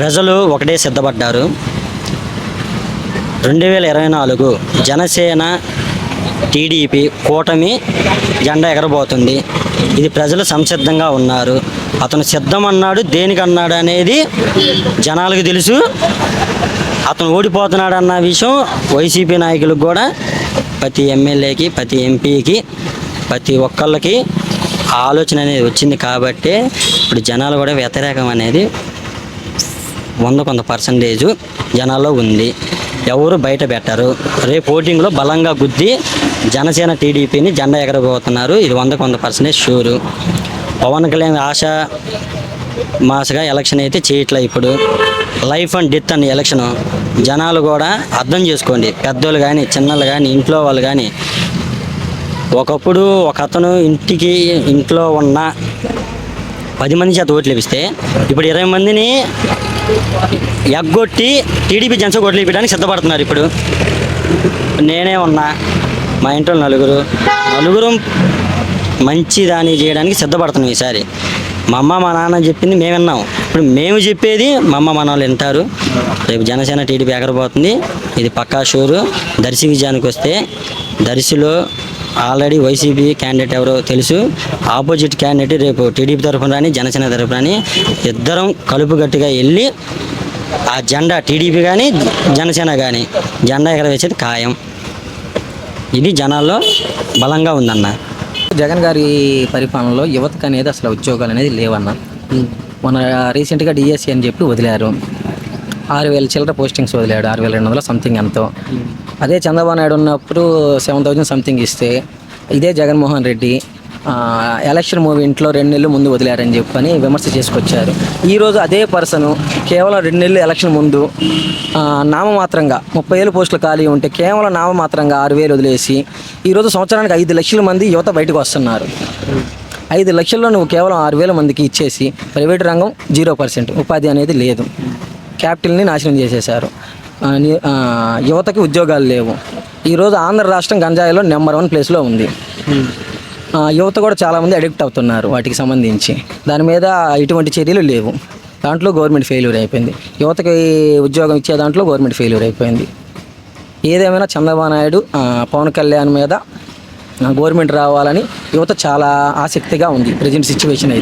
ప్రజలు ఒకటే సిద్ధపడ్డారు. రెండు వేల ఇరవై నాలుగు జనసేన టీడీపీ కూటమి జెండా ఎగరబోతుంది. ఇది ప్రజలు సంసిద్ధంగా ఉన్నారు. అతను సిద్ధం అన్నాడు దేనికి అన్నాడు అనేది జనాలకు తెలుసు. అతను ఓడిపోతున్నాడు అన్న విషయం వైసీపీ నాయకులకు కూడా ప్రతి ఎమ్మెల్యేకి ప్రతి ఎంపీకి ప్రతి ఒక్కళ్ళకి ఆలోచన అనేది వచ్చింది కాబట్టి ఇప్పుడు జనాలు కూడా వ్యతిరేకం అనేది వంద కొంత పర్సంటేజ్ జనాల్లో ఉంది. ఎవరు బయట పెట్టరు. రేపు ఓటింగ్లో బలంగా గుద్ది జనసేన టీడీపీని జెండా ఎగరబోతున్నారు. ఇది వంద కొంత పర్సంటేజ్ షూరు. పవన్ కళ్యాణ్ ఆశ మాసగా ఎలక్షన్ అయితే చేయట్లే ఇప్పుడు. లైఫ్ అండ్ డెత్ అని ఎలక్షన్ జనాలు కూడా అర్థం చేసుకోండి. పెద్దోళ్ళు కానీ చిన్నలు కానీ ఇంట్లో వాళ్ళు కానీ. ఒకప్పుడు ఒక అతను ఇంటికి ఇంట్లో ఉన్న పది మంది చేత ఓట్లు లభిస్తే ఇప్పుడు ఇరవై మందిని ఎగ్గొట్టి టీడీపీ జనసేన ఓట్లు సిద్ధపడుతున్నారు ఇప్పుడు. నేనే ఉన్నా మా ఇంట్లో నలుగురు నలుగురు మంచి దాన్ని చేయడానికి సిద్ధపడుతున్నాం ఈసారి. మా అమ్మ మా నాన్న చెప్పింది మేము విన్నాం. ఇప్పుడు మేము చెప్పేది మా అమ్మ మన వాళ్ళు వింటారు. రేపు జనసేన టీడీపీ ఎగరబోతుంది. ఇది పక్కా షూరు. దర్శి విజయానికి వస్తే దర్శిలో ఆల్రెడీ వైసీపీ క్యాండిడేట్ ఎవరో తెలుసు. ఆపోజిట్ క్యాండిడేట్ రేపు టీడీపీ తరఫున రాని జనసేన తరఫున రాని ఇద్దరం కలుపుగట్టిగా వెళ్ళి ఆ జెండా టీడీపీ కానీ జనసేన కానీ జెండా ఎగరవేసేది ఖాయం. ఇది జనాల్లో బలంగా ఉందన్న. జగన్ గారి పరిపాలనలో యువతకు అనేది అసలు ఉద్యోగాలు అనేది లేవన్న. మన రీసెంట్గా డిఎస్సి అని చెప్పి వదిలారు. ఆరు వేల చిల్లర పోస్టింగ్స్ వదిలాడు. ఆరు వేల రెండు వందల సంథింగ్ ఎంతో. అదే చంద్రబాబు నాయుడు ఉన్నప్పుడు సెవెన్ థౌజండ్ సంథింగ్ ఇస్తే ఇదే జగన్మోహన్ రెడ్డి ఎలక్షన్ మూవీ ఇంట్లో రెండు నెలలు ముందు వదిలారని చెప్పని విమర్శ చేసుకొచ్చారు. ఈరోజు అదే పర్సన్ కేవలం రెండు నెలలు ఎలక్షన్ ముందు నామమాత్రంగా ముప్పై ఏళ్ళు పోస్టులు ఖాళీ ఉంటే కేవలం నామమాత్రంగా ఆరు వేలు వదిలేసి ఈరోజు సంవత్సరానికి ఐదు లక్షల మంది యువత బయటకు వస్తున్నారు. ఐదు లక్షల్లో నువ్వు కేవలం ఆరు వేల మందికి ఇచ్చేసి ప్రైవేట్ రంగం జీరో పర్సెంట్ ఉపాధి అనేది లేదు. క్యాపిటల్ని నాశనం చేసేశారు. యువతకి ఉద్యోగాలు లేవు. ఈరోజు ఆంధ్ర రాష్ట్రం గంజాయిలో నెంబర్ వన్ ప్లేస్లో ఉంది. ఆ, యువత కూడా చాలామంది అడిక్ట్ అవుతున్నారు వాటికి సంబంధించి. దాని మీద ఎటువంటి చర్యలు లేవు. దాంట్లో గవర్నమెంట్ ఫెయిల్యూర్ అయిపోయింది. యువతకి ఉద్యోగం ఇచ్చే దాంట్లో గవర్నమెంట్ ఫెయిల్యూర్ అయిపోయింది. ఏదేమైనా చంద్రబాబు నాయుడు పవన్ కళ్యాణ్ మీద గవర్నమెంట్ రావాలని యువత చాలా ఆసక్తిగా ఉంది. ప్రజెంట్ సిచ్యువేషన్ అయితే.